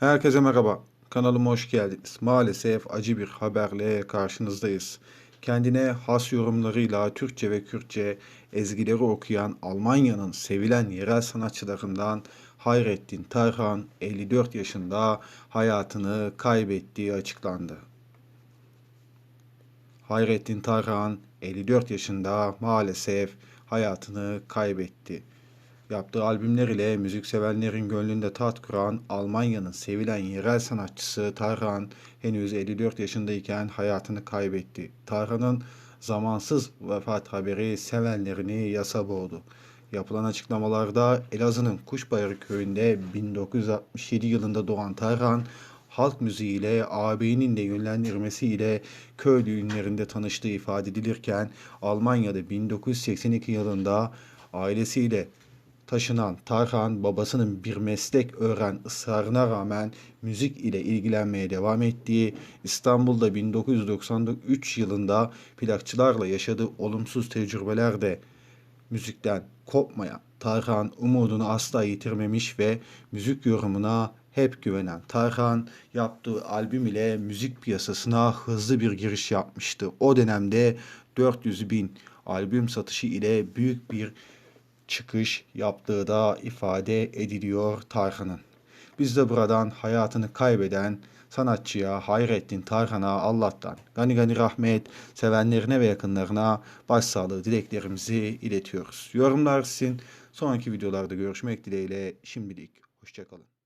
Herkese merhaba. Kanalıma hoş geldiniz. Maalesef acı bir haberle karşınızdayız. Kendine has yorumlarıyla Türkçe ve Kürtçe ezgileri okuyan Almanya'nın sevilen yerel sanatçılarından Hayrettin Tarhan 54 yaşında hayatını kaybettiği açıklandı. Hayrettin Tarhan 54 yaşında maalesef hayatını kaybetti. Yaptığı albümler ile müzikseverlerin gönlünde tat kuran Almanya'nın sevilen yerel sanatçısı Tarhan henüz 54 yaşındayken hayatını kaybetti. Tarhan'ın zamansız vefat haberi sevenlerini yasa boğdu. Yapılan açıklamalarda Elazığ'ın Kuşbayırı köyünde 1967 yılında doğan Tarhan, halk müziğiyle ağabeyinin de yönlendirmesiyle köy düğünlerinde tanıştığı ifade edilirken Almanya'da 1982 yılında ailesiyle taşınan Tarhan babasının bir meslek öğren ısrarına rağmen müzik ile ilgilenmeye devam ettiği İstanbul'da 1993 yılında plakçılarla yaşadığı olumsuz tecrübelerde müzikten kopmayan Tarhan umudunu asla yitirmemiş ve müzik yorumuna hep güvenen Tarhan yaptığı albüm ile müzik piyasasına hızlı bir giriş yapmıştı. O dönemde 400 bin albüm satışı ile büyük bir çıkış yaptığı da ifade ediliyor Tarhan'ın. Biz de buradan hayatını kaybeden sanatçıya Hayrettin Tarhan'a Allah'tan gani gani rahmet, sevenlerine ve yakınlarına başsağlığı dileklerimizi iletiyoruz. Yorumlar sizin. Sonraki videolarda görüşmek dileğiyle şimdilik hoşçakalın.